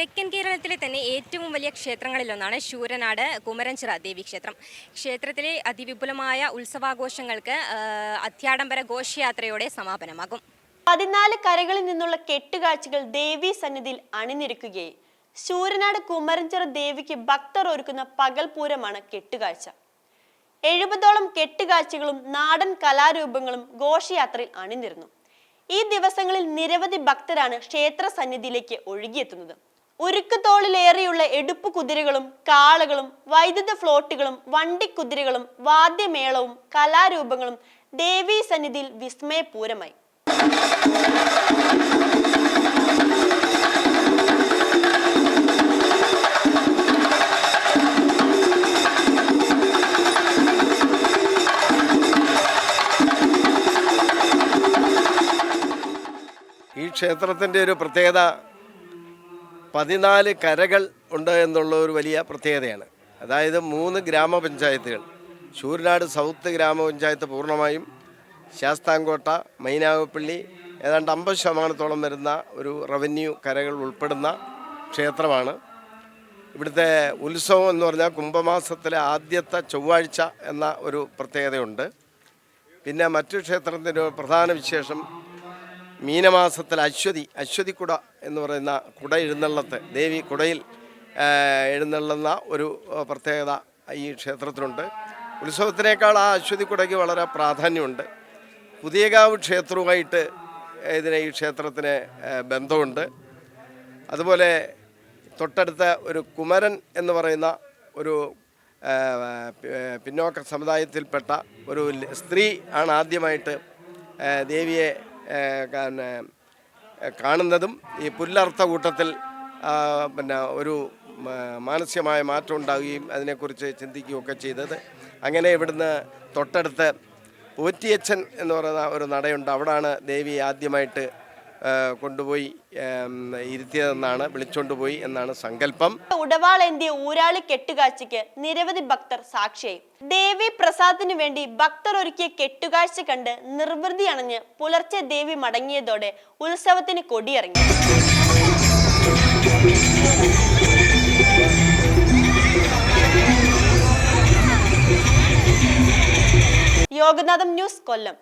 തെക്കൻ കേരളത്തിലെ തന്നെ ഏറ്റവും വലിയ ക്ഷേത്രങ്ങളിലൊന്നാണ് ശൂരനാട് കുമരഞ്ചിറ ദേവീക്ഷേത്രം ക്ഷേത്രത്തിലെ അതിവിപുലമായ ഉത്സവാഘോഷങ്ങൾക്ക് അത്യാഡംബര ഘോഷയാത്രയോടെ സമാപനമാകും. പതിനാല് കരകളിൽ നിന്നുള്ള കെട്ടുകാഴ്ചകൾ ദേവി സന്നിധിയിൽ അണിനിരക്കുകയായി ശൂരനാട് കുമരഞ്ചിറ ദേവിക്ക് ഭക്തർ ഒരുക്കുന്ന പകൽപൂരമാണ് കെട്ടുകാഴ്ച. എഴുപതോളം കെട്ടുകാഴ്ചകളും നാടൻ കലാരൂപങ്ങളും ഘോഷയാത്രയിൽ അണിനിരുന്നു. ഈ ദിവസങ്ങളിൽ നിരവധി ഭക്തരാണ് ക്ഷേത്ര സന്നിധിയിലേക്ക് ഒഴുകിയെത്തുന്നത്. ഉരുക്കുതോളിലേറെയുള്ള എടുപ്പ് കുതിരകളും കാളകളും വൈദ്യുത ഫ്ലോട്ടുകളും വണ്ടിക്കുതിരകളും വാദ്യമേളവും കലാരൂപങ്ങളും ദേവീ സന്നിധിയിൽ വിസ്മയപൂരമായി. ഈ ക്ഷേത്രത്തിന്റെ ഒരു പ്രത്യേകത പതിനാല് കരകൾ ഉണ്ട് എന്നുള്ള ഒരു വലിയ പ്രത്യേകതയാണ്. അതായത് മൂന്ന് ഗ്രാമപഞ്ചായത്തുകൾ. ശൂരനാട് സൗത്ത് ഗ്രാമപഞ്ചായത്ത് പൂർണമായും ശാസ്താംകോട്ട മൈനാവപ്പള്ളി ഏതാണ്ട് അമ്പത് ശതമാനത്തോളം വരുന്ന ഒരു റവന്യൂ കരകൾ ഉൾപ്പെടുന്ന ക്ഷേത്രമാണ്. ഇവിടുത്തെ ഉത്സവം എന്ന് പറഞ്ഞാൽ കുംഭമാസത്തിലെ ആദ്യത്തെ ചൊവ്വാഴ്ച എന്ന ഒരു പ്രത്യേകതയുണ്ട്. പിന്നെ മറ്റു ക്ഷേത്രത്തിന്റെ പ്രധാന വിശേഷം മീനമാസത്തിൽ അശ്വതി അശ്വതി കുട എന്ന് പറയുന്ന കുട എഴുന്നള്ളത്ത് ദേവി കുടയിൽ എഴുന്നള്ളുന്ന ഒരു പ്രത്യേകത ഈ ക്ഷേത്രത്തിലുണ്ട് ഉത്സവത്തിനേക്കാൾ ആ അശ്വതി കുടയ്ക്ക് വളരെ പ്രാധാന്യമുണ്ട്. പുതിയകാവ് ക്ഷേത്രവുമായിട്ട് ഇതിന് ഈ ക്ഷേത്രത്തിന് ബന്ധമുണ്ട്. അതുപോലെ തൊട്ടടുത്ത ഒരു കുമരൻ എന്ന് പറയുന്ന ഒരു പിന്നോക്ക സമുദായത്തിൽപ്പെട്ട ഒരു സ്ത്രീ ആണ് ആദ്യമായിട്ട് ദേവിയെ പിന്നെ, കാണുന്നതും ഈ പുല്ലർത്ഥ കൂട്ടത്തിൽ പിന്നെ ഒരു മാനസികമായ മാറ്റം ഉണ്ടാവുകയും അതിനെക്കുറിച്ച് ചിന്തിക്കുകയൊക്കെ ചെയ്തത്. അങ്ങനെ ഇവിടുന്ന് തൊട്ടടുത്ത് പോറ്റിയച്ചൻ എന്ന് പറയുന്ന ഒരു നടയുണ്ട്. അവിടാണ് ദേവി ആദ്യമായിട്ട് കൊണ്ടുപോയി ഇരുത്തിയതെന്നാണ് വിളിച്ചുകൊണ്ടുപോയി എന്നാണ് സങ്കല്പം. ഉടവാൾ എന്തിയ ഊരാളി കെട്ടുകാഴ്ചയ്ക്ക് നിരവധി ഭക്തർ സാക്ഷിയായി. ദേവി പ്രസാദത്തിനു വേണ്ടി ഭക്തർ ഒരുക്കിയ കെട്ടുകാഴ്ച കണ്ട് നിർവൃതി അണഞ്ഞ് പുലർച്ചെ ദേവി മടങ്ങിയതോടെ ഉത്സവത്തിന് കൊടിയിറങ്ങി. യോഗനാഥം ന്യൂസ് കൊല്ലം.